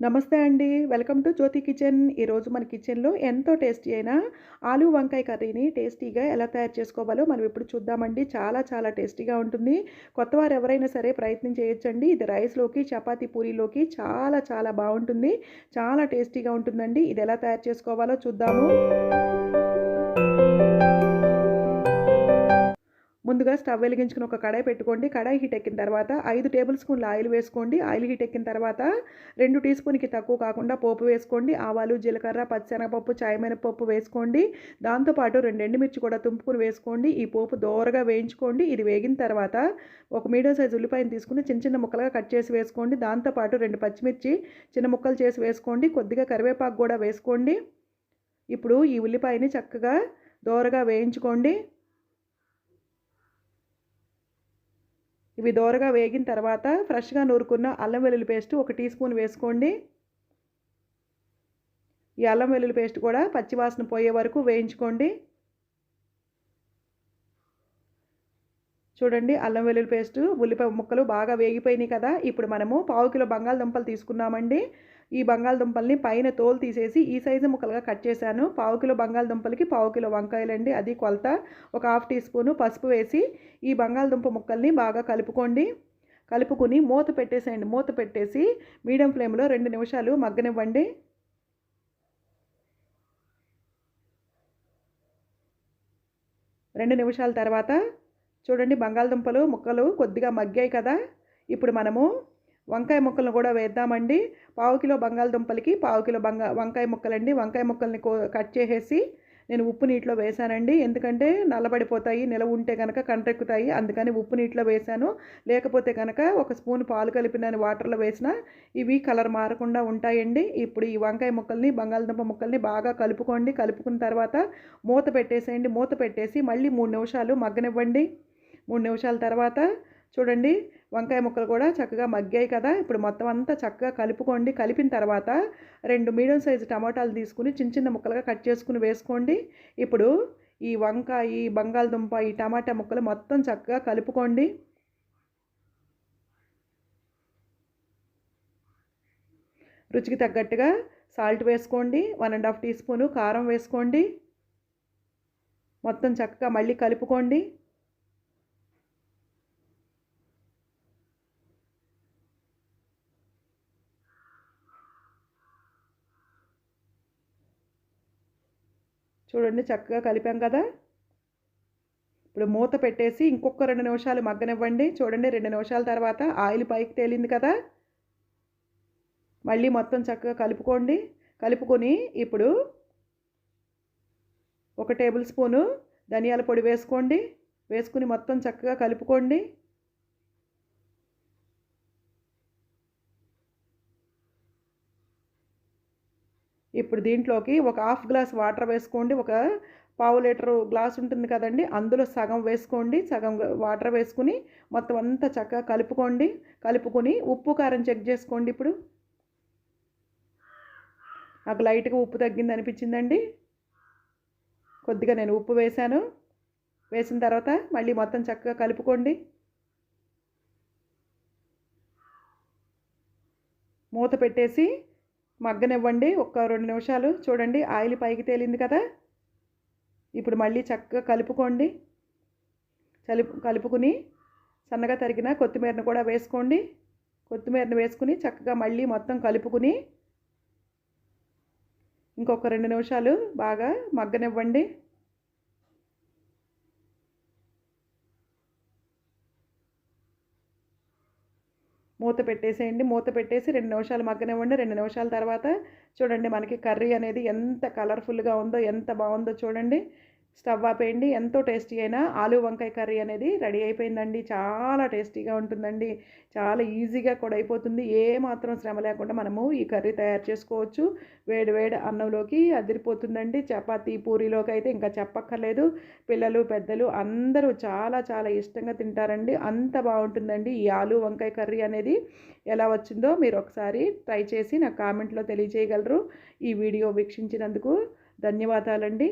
నమస్తే అండి. Welcome to Jyothi kitchen. ఈరోజు మన కిచెన్లో ఎంతో టేస్టీ అయిన ఆలు వంకాయ కర్రీని టేస్టీగా ఎలా తయారు చేసుకోవాలో మనం ఇప్పుడు చూద్దామండి. చాలా చాలా టేస్టీగా ఉంటుంది. కొత్తవారు ఎవరైనా సరే ప్రయత్నం చేయొచ్చండి. ఇది రైస్లోకి చపాతి పూరీలోకి చాలా చాలా బాగుంటుంది. చాలా టేస్టీగా ఉంటుందండి. ఇది ఎలా తయారు చేసుకోవాలో చూద్దాము. ముందుగా స్టవ్ వెలిగించుకుని ఒక కడాయి పెట్టుకోండి. కడాయి హీట్ ఎక్కిన తర్వాత ఐదు టేబుల్ స్పూన్ల ఆయిల్ వేసుకోండి. ఆయిల్ హీట్ ఎక్కిన తర్వాత రెండు టీ స్పూన్కి తక్కువ కాకుండా పోపు వేసుకోండి. ఆవాలు జీలకర్ర పచ్చిశనగపప్పు చాయమినపప్పు వేసుకోండి. దాంతోపాటు రెండు ఎండుమిర్చి కూడా తుంపుకుని వేసుకోండి. ఈ పోపు దోరగా వేయించుకోండి. ఇది వేగిన తర్వాత ఒక మీడియం సైజ్ ఉల్లిపాయను తీసుకుని చిన్న చిన్న ముక్కలుగా కట్ చేసి వేసుకోండి. దాంతోపాటు రెండు పచ్చిమిర్చి చిన్న ముక్కలు చేసి వేసుకోండి. కొద్దిగా కరివేపాకు కూడా వేసుకోండి. ఇప్పుడు ఈ ఉల్లిపాయని చక్కగా దోరగా వేయించుకోండి. ఇవి దోరగా వేగిన తర్వాత ఫ్రెష్గా నూరుకున్న అల్లం వెల్లుల్లి పేస్ట్ ఒక టీ స్పూన్ వేసుకోండి. ఈ అల్లం వెల్లుల్లి పేస్ట్ కూడా పచ్చివాసన పోయే వరకు వేయించుకోండి. చూడండి అల్లం వెల్లుల్లి పేస్టు ఉల్లిపాయ ముక్కలు బాగా వేగిపోయినాయి కదా. ఇప్పుడు మనము పావు కిలో బంగాళదుంపలు తీసుకున్నామండి. ఈ బంగాళదుంపల్ని పైన తోలు తీసేసి ఈ సైజు ముక్కలుగా కట్ చేశాను. పావు కిలో బంగాళదుంపలకి పావు కిలో వంకాయలండి. అది కొలత. ఒక హాఫ్ టీ స్పూను పసుపు వేసి ఈ బంగాళదుంప ముక్కల్ని బాగా కలుపుకోండి. కలుపుకుని మూత పెట్టేసేయండి. మూత పెట్టేసి మీడియం ఫ్లేమ్లో రెండు నిమిషాలు మగ్గనివ్వండి. రెండు నిమిషాల తర్వాత చూడండి బంగాళదుంపలు ముక్కలు కొద్దిగా మగ్గాయి కదా. ఇప్పుడు మనము వంకాయ ముక్కలను కూడా వేద్దామండి. పావు కిలో బంగాళదుంపలకి పావు కిలో బంగా వంకాయ ముక్కలండి. వంకాయ ముక్కల్ని కట్ చేసేసి నేను ఉప్పు నీటిలో వేశానండి ఎందుకంటే నల్లబడిపోతాయి నిలవ ఉంటే కనుక కంట్రెక్కుతాయి అందుకని ఉప్పు నీటిలో వేశాను లేకపోతే కనుక ఒక స్పూన్ పాలు కలిపిన వాటర్లో వేసిన ఇవి కలర్ మారకుండా ఉంటాయండి. ఇప్పుడు ఈ వంకాయ ముక్కల్ని బంగాళదుంప ముక్కల్ని బాగా కలుపుకోండి. కలుపుకున్న తర్వాత మూత పెట్టేసేయండి. మూత పెట్టేసి మళ్ళీ మూడు నిమిషాలు మగ్గనివ్వండి. మూడు నిమిషాల తర్వాత చూడండి వంకాయ ముక్కలు కూడా చక్కగా మగ్గాయి కదా. ఇప్పుడు మొత్తం అంతా చక్కగా కలుపుకోండి. కలిపిన తర్వాత రెండు మీడియం సైజు టమాటాలు తీసుకుని చిన్న చిన్న ముక్కలుగా కట్ చేసుకుని వేసుకోండి. ఇప్పుడు ఈ వంకాయ ఈ బంగాళదుంప ఈ టమాటా ముక్కలు మొత్తం చక్కగా కలుపుకోండి. రుచికి తగ్గట్టుగా సాల్ట్ వేసుకోండి. One and half teaspoon కారం వేసుకోండి. మొత్తం చక్కగా మళ్ళీ కలుపుకోండి. చూడండి చక్కగా కలిపాం కదా? ఇప్పుడు మూత పెట్టేసి ఇంకొక రెండు నిమిషాలు మగ్గనివ్వండి. చూడండి రెండు నిమిషాల తర్వాత ఆయిల్ పైకి తేలింది కదా? మళ్ళీ మొత్తం చక్కగా కలుపుకోండి. కలుపుకొని ఇప్పుడు ఒక టేబుల్ స్పూను ధనియాల పొడి వేసుకోండి. వేసుకుని మొత్తం చక్కగా కలుపుకోండి. ఇప్పుడు దీంట్లోకి ఒక హాఫ్ గ్లాస్ వాటర్ వేసుకోండి ఒక పావు లీటరు గ్లాస్ ఉంటుంది కదండి అందులో సగం వేసుకోండి సగం వాటర్ వేసుకుని మొత్తం అంతా చక్కగా కలుపుకోండి కలుపుకొని ఉప్పు కారం చెక్ చేసుకోండి ఇప్పుడు. నాకు లైట్గా ఉప్పు తగ్గింది అనిపించిందండి. కొద్దిగా నేను ఉప్పు వేశాను. వేసిన తర్వాత మళ్ళీ మొత్తం చక్కగా కలుపుకోండి. మూత పెట్టేసి మగ్గనివ్వండి. ఒక రెండు నిమిషాలు చూడండి. ఆయిల్ పైకి తేలింది కదా? ఇప్పుడు మళ్ళీ చక్కగా కలుపుకోండి. కలుపు కలుపుకుని సన్నగా తరిగిన కొత్తిమీరను కూడా వేసుకోండి. కొత్తిమీరను వేసుకుని చక్కగా మళ్ళీ మొత్తం కలుపుకుని ఇంకొక రెండు నిమిషాలు బాగా మగ్గనివ్వండి. మూత పెట్టేసేయండి. మూత పెట్టేసి రెండు నిమిషాలు మగ్గనివ్వండి. రెండు నిమిషాల తర్వాత చూడండి మనకి కర్రీ అనేది ఎంత కలర్ఫుల్గా ఉందో ఎంత బాగుందో చూడండి. స్టవ్ ఆపేయండి ఎంతో టేస్టీ అయినా ఆలు వంకాయ కర్రీ అనేది రెడీ అయిపోయిందండి. చాలా టేస్టీగా ఉంటుందండి. చాలా ఈజీగా కూడా అయిపోతుంది. ఏ మాత్రం శ్రమ లేకుండా మనము ఈ కర్రీ తయారు చేసుకోవచ్చు. వేడి వేడి అన్నంలోకి అదిరిపోతుందండి. చపాతీ పూరీలోకి అయితే ఇంకా చెప్పక్కర్లేదు. పిల్లలు పెద్దలు అందరూ చాలా చాలా ఇష్టంగా తింటారండి. అంత బాగుంటుందండి ఈ ఆలు వంకాయ కర్రీ అనేది. ఎలా వచ్చిందో మీరు ఒకసారి ట్రై చేసి నాకు కామెంట్లో తెలియజేయగలరు. ఈ వీడియో వీక్షించినందుకు ధన్యవాదాలండి.